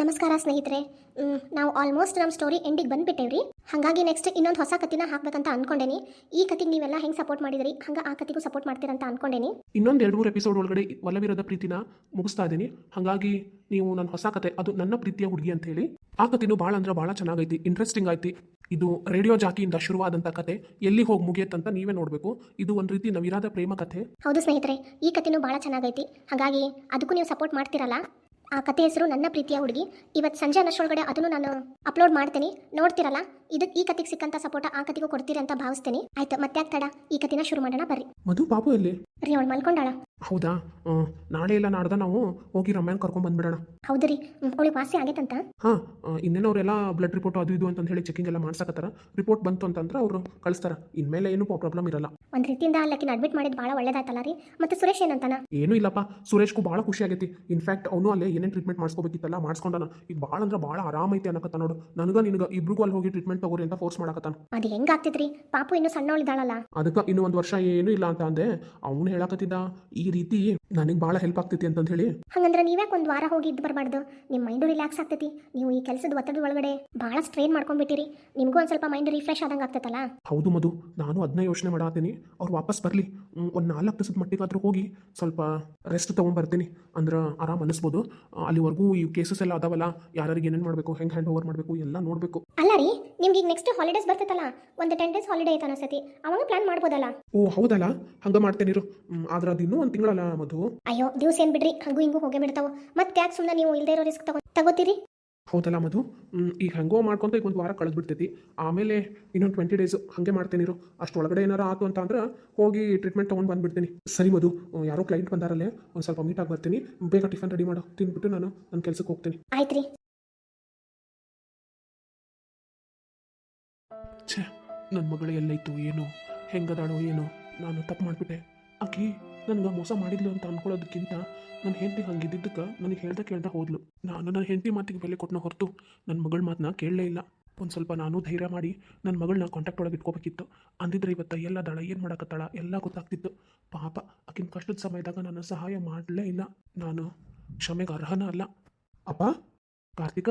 ನಮಸ್ಕಾರ ಸ್ನೇಹಿತರೆ. ನಾವು ಆಲ್ಮೋಸ್ಟ್ ನಮ್ಮ ಸ್ಟೋರಿ ಎಂಡಿಗೆ ಬಂದುಬಿಟ್ಟೇವ್ರಿ. ಹಾಗಾಗಿ ನೆಕ್ಸ್ಟ್ ಇನ್ನೊಂದು ಹೊಸ ಕತಿನ ಹಾಕ್ಬೇಕಂತ ಅನ್ಕೊಂಡೇನಿ. ಈ ಕತಿಗೆ ನೀವೆಲ್ಲ ಹೆಂಗೆ ಸಪೋರ್ಟ್ ಮಾಡಿದ್ರಿ? ಹಂಗೆ ಆ ಕತಿಗೂ ಸಪೋರ್ಟ್ ಮಾಡ್ತೀರಂತ ಅನ್ಕೊಂಡೇನಿ. ಇನ್ನೊಂದು ಎರಡು ಮೂರು ಎಪಿಸೋಡ್ ಒಳಗಡೆ ಒಲವಿರದ ಪ್ರೀತಿನ ಮುಗಿಸ್ತಾ ಇದ್ದೀನಿ ಹಾಗಾಗಿ ನೀವು ನನ್ನ ಹೊಸ ಕತೆ ಅದು ನನ್ನ ಪ್ರೀತಿಯ ಹುಡುಗಿ ಅಂತ ಹೇಳಿ. ಆ ಕತೆನೂ ಭಾಳ ಅಂದ್ರೆ ಭಾಳ ಚೆನ್ನಾಗೈತಿ ಇಂಟ್ರೆಸ್ಟಿಂಗ್ ಐತಿ ಇದು ರೇಡಿಯೋ ಜಾಕಿಯಿಂದ ಶುರುವಾದಂಥ ಕತೆ ಎಲ್ಲಿ ಹೋಗಿ ಮುಗಿಯತ್ತಂತ ನೀವೇ ನೋಡಬೇಕು. ಇದು ಒಂದು ರೀತಿ ನವಿರಾದ ಪ್ರೇಮ ಕಥೆ. ಹೌದು ಸ್ನೇಹಿತರೆ ಈ ಕತೆನೂ ಭಾಳ ಚೆನ್ನಾಗೈತಿ. ಹಾಗಾಗಿ ಅದಕ್ಕೂ ನೀವು ಸಪೋರ್ಟ್ ಮಾಡ್ತಿರಲ್ಲ? ಆ ಕತೆ ಹೆಸರು ನನ್ನ ಪ್ರೀತಿಯ ಹುಡುಗಿ. ಇವತ್ತು ಸಂಜೆ ಅನ್ನೋಷ್ಟೊಳಗಡೆ ಅದನ್ನು ನಾನು ಅಪ್ಲೋಡ್ ಮಾಡ್ತೀನಿ. ನೋಡ್ತಿರಲ್ಲ? ಇದಕ್ಕೆ ಈ ಕತೆಗೆ ಸಿಕ್ಕಂತ ಸಪೋರ್ಟ್ ಆ ಕತೆಗೂ ಕೊಡ್ತೀರಿ ಅಂತ ಭಾವಿಸ್ತೀನಿ. ಆಯ್ತು ಮತ್ತೆ ತಡ. ಈ ಕತೆನ ಶುರು ಮಾಡೋಣ ಬರ್ರಿ. ಮಧು ಪಾಪು ಎಲ್ಲಿ? ರೀ ಅವಳು ಮಲ್ಕೊಂಡಾಳ. ಹೌದಾ? ಆ, ನಾಳೆ ಇಲ್ಲ ನಾಡ್ದ ನಾವು ಹೋಗಿ ರಮ್ಯಾನ್ ಕರ್ಕೊಂಡ್ ಬಂದ್ಬಿಡೋಣ. ಹೌದ್ರಿ ರೀ. ಅವಳಿಗೆ ವಾಸಿ ಆಗೈತಂತ? ಹಾಂ ಇನ್ನೇನವರೆಲ್ಲ ಬ್ಲಡ್ ರಿಪೋರ್ಟ್ ಅದು ಇದು ಅಂತ ಹೇಳಿ ಚೆಕಿಂಗ್ ಎಲ್ಲ ಮಾಡ್ಸಕತ್ತಾರ. ರಿಪೋರ್ಟ್ ಬಂತು ಅಂತಂದ್ರೆ ಅವರು ಕಳಿಸ್ತಾರ. ಇನ್ಮೇಲೆ ಏನು ಪ್ರಾಬ್ಲಮ್ ಇರಲ್ಲ. ಒಂದ್ ರೀತಿಯಿಂದ ಅಲ್ಲಕಿನ ಅಡ್ಮಿಟ್ ಮಾಡಿದ್ ಭಾಳ ಒಳ್ಳೇದಾಯ್ತಲ್ಲ ರೀ. ಮತ್ತೆ ಸುರೇಶ್ ಏನಂತಾನ? ಏನೂ ಇಲ್ಲಪ್ಪ. ಸುರೇಶ್ಗೂ ಭಾಳ ಖುಷಿ ಆಗೈತಿ. ಇನ್ಫ್ಯಾಕ್ಟ್ ಅವನು ಅಲ್ಲೇ ಏನೇನು ಟ್ರೀಟ್ಮೆಂಟ್ ಮಾಡಿಸ್ಕೋಬೇಕಿತ್ತಲ್ಲ ಮಾಡಿಸ್ಕೊಂಡಾನ. ಈಗ ಭಾಳ ಅಂದ್ರೆ ಭಾಳ ಆರಾಮೈತಿ ಅನ್ನಕತ್ತ ನೋಡು. ನನಗ ನಿನಗೆ ಇಬ್ರಿಗೂ ಅಲ್ಲಿ ಹೋಗಿ ಟ್ರೀಟ್ಮೆಂಟ್ ತಗೋರಿ ಅಂತ ಫೋರ್ಸ್ ಮಾಡಕತ್ತಾನ? ಅದು ಹೆಂಗಾಗ್ತೈತ್ರಿ ಪಾಪು ಇನ್ನೂ ಸಣ್ಣವಳಿದಾಳಲ್ಲ ಅದಕ್ಕೆ ಇನ್ನೂ ಒಂದು ವರ್ಷ ಏನು ಇಲ್ಲ ಅಂತ ಅಂದೆ. ಅವನು ಹೇಳಕತ್ತಿದ್ದ ಈ ರೀತಿ ನನಗೆ ಭಾಳ ಹೆಲ್ಪ್ ಆಗ್ತೈತಿ ಅಂತಂದು ಹೇಳಿ. ಹಂಗಂದ್ರೆ ನೀವ್ಯಾಕೆ ಒಂದು ವಾರ ಹೋಗಿ ಇದ್ದು ಬರಬಾರ್ದು. ನಿಮ್ಮ ಮೈಂಡ್ ರಿಲ್ಯಾಕ್ಸ್ ಆಗ್ತೈತಿ. ನೀವು ಈ ಕೆಲಸದ ಒತ್ತಡದ ಒಳಗಡೆ ಭಾಳ ಸ್ಟ್ರೈನ್ ಮಾಡ್ಕೊಂಡ್ಬಿಟ್ಟಿರಿ. ನಿಮಗೂ ಒಂದು ಸ್ವಲ್ಪ ಮೈಂಡ್ ರಿಫ್ರೆಶ್ ಆದಂಗೆ ಆಗ್ತೈತಲ್ಲ? ಹೌದು ಮಧು. ನಾನು ಅದನ್ನ ಯೋಚನೆ ಮಾಡತ್ತೀನಿ ಅವ್ರು ವಾಪಸ್ ಬರಲಿ. ಒಂದು ನಾಲ್ಕು ದಿವಸದ ಮಟ್ಟಿಗಾದ್ರೂ ಹೋಗಿ ಸ್ವಲ್ಪ ರೆಸ್ಟ್ ತೊಗೊಂಬರ್ತೀನಿ ಅಂದ್ರೆ ಆರಾಮ್ ಅನ್ನಿಸ್ಬೋದು ಅಲ್ಲಿವರೆಗೂ ಈ ಕೇಸಸ್ ಎಲ್ಲ ಅದಾವಲ್ಲ ಯಾರಿಗೆ ಏನೇನು ಮಾಡಬೇಕು ಹೆಂಗೆ ಹ್ಯಾಂಡ್ ಓವರ್ ಮಾಡಬೇಕು ಎಲ್ಲ ನೋಡಬೇಕು. ಅಲ್ಲ ರೀ ನಿಮ್ಗೆ ಈಗ ನೆಕ್ಸ್ಟ್ ಹಾಲಿಡೇಸ್ ಬರ್ತೈತಲ್ಲ ಒಂದು ಟೆನ್ ಡೇಸ್ ಹಾಲಿಡೇ ಐತೆ ಅನಿಸ್ತೈತಿ ಅವಾಗ ಪ್ಲಾನ್ ಮಾಡ್ಬೋದಲ್ಲ? ಓ ಹೌದಲ್ಲ? ಹಂಗ ಮಾಡ್ತೇನಿರು ಆದ್ರೆ ಅದು ಇನ್ನೂ ಒಂದು ತಿಂಗಳಲ್ಲ ಮಧು. ಅಯ್ಯೋ ದಿವ್ಸ ಏನು ಬಿಡ್ರಿ? ಹಂಗೂ ಹಿಂಗೂ ಹೋಗೇ ಬಿಡ್ತಾವ. ಮತ್ತೆ ಯಾಕೆ ಸುಮ್ಮನೆ ನೀವು ಇಲ್ದೇ ಇರೋ ರಿಸ್ಕ್ ತಗೋ ತಗೋತೀರಿ? ಹೌದಲ್ಲ ಮಧು? ಈಗ ಹೆಂಗೋ ಮಾಡ್ಕೊಂತ ಈಗ ಒಂದು ವಾರ ಕಳೆದ್ಬಿಡ್ತೈತಿ. ಆಮೇಲೆ ಇನ್ನೊಂದು ಟ್ವೆಂಟಿ ಡೇಸ್ ಹಾಗೆ ಮಾಡ್ತೇನಿರು ಅಷ್ಟೊಳಗಡೆ ಏನಾರ ಆತು ಅಂತ ಅಂದ್ರೆ ಹೋಗಿ ಟ್ರೀಟ್ಮೆಂಟ್ ತೊಗೊಂಡು ಬಂದ್ಬಿಡ್ತೀನಿ. ಸರಿ ಮಧು ಯಾರೋ ಕ್ಲೈಂಟ್ ಬಂದಾರಲ್ಲೇ ಒಂದು ಸ್ವಲ್ಪ ಮೀಟ್ ಆಗಿ ಬರ್ತೀನಿ. ಬೇಗ ಟಿಫನ್ ರೆಡಿ ಮಾಡೋ. ತಿಂದ್ಬಿಟ್ಟು ನಾನು ನನ್ನ ಕೆಲಸಕ್ಕೆ ಹೋಗ್ತೀನಿ. ಆಯ್ತು ರೀ ಛೇ ನನ್ನ ಮಗಳು ಎಲ್ಲೈತು, ಏನು? ಹೆಂಗದಾಳೋ, ಏನೋ? ನಾನು ತಪ್ಪು ಮಾಡಿಬಿಟ್ಟೆ. ಆಕಿ ನನಗೆ ಮೋಸ ಮಾಡಿದ್ಲು ಅಂತ ಅನ್ಕೊಳ್ಳೋದಕ್ಕಿಂತ ನನ್ನ ಹೆಂಡತಿ ಹಂಗಿದ್ದಕ್ಕೆ ನನಗೆ ಹೇಳ್ದೆ ಕೇಳ್ದೆ ಹೋದ್ಲು. ನಾನು ನನ್ನ ಹೆಂಡತಿ ಮಾತಿಗೆ ಬೆಲೆ ಕೊಟ್ಟನ ಹೊರತು ನನ್ನ ಮಗಳ ಮಾತನ್ನ ಕೇಳಲೇ ಇಲ್ಲ. ಒಂದು ಸ್ವಲ್ಪ ನಾನು ಧೈರ್ಯ ಮಾಡಿ ನನ್ನ ಮಗಳನ್ನ ಕಾಂಟ್ಯಾಕ್ಟ್ ಒಳಗೆ ಇಟ್ಕೋಬೇಕಿತ್ತು. ಅಂದಿದ್ರೆ ಇವತ್ತು ಎಲ್ಲ ದಳ ಏನು ಮಾಡಕತ್ತಾಳ? ಎಲ್ಲ ಗೊತ್ತಾಗ್ತಿತ್ತು. ಪಾಪ, ಆಕಿನ ಕಷ್ಟದ ಸಮಯದಾಗ ನಾನು ಸಹಾಯ ಮಾಡಲೇ ಇಲ್ಲ. ನಾನು ಕ್ಷಮೆಗೆ ಅರ್ಹನ ಅಲ್ಲ. ಅಪ್ಪ, ಕಾರ್ತಿಕ,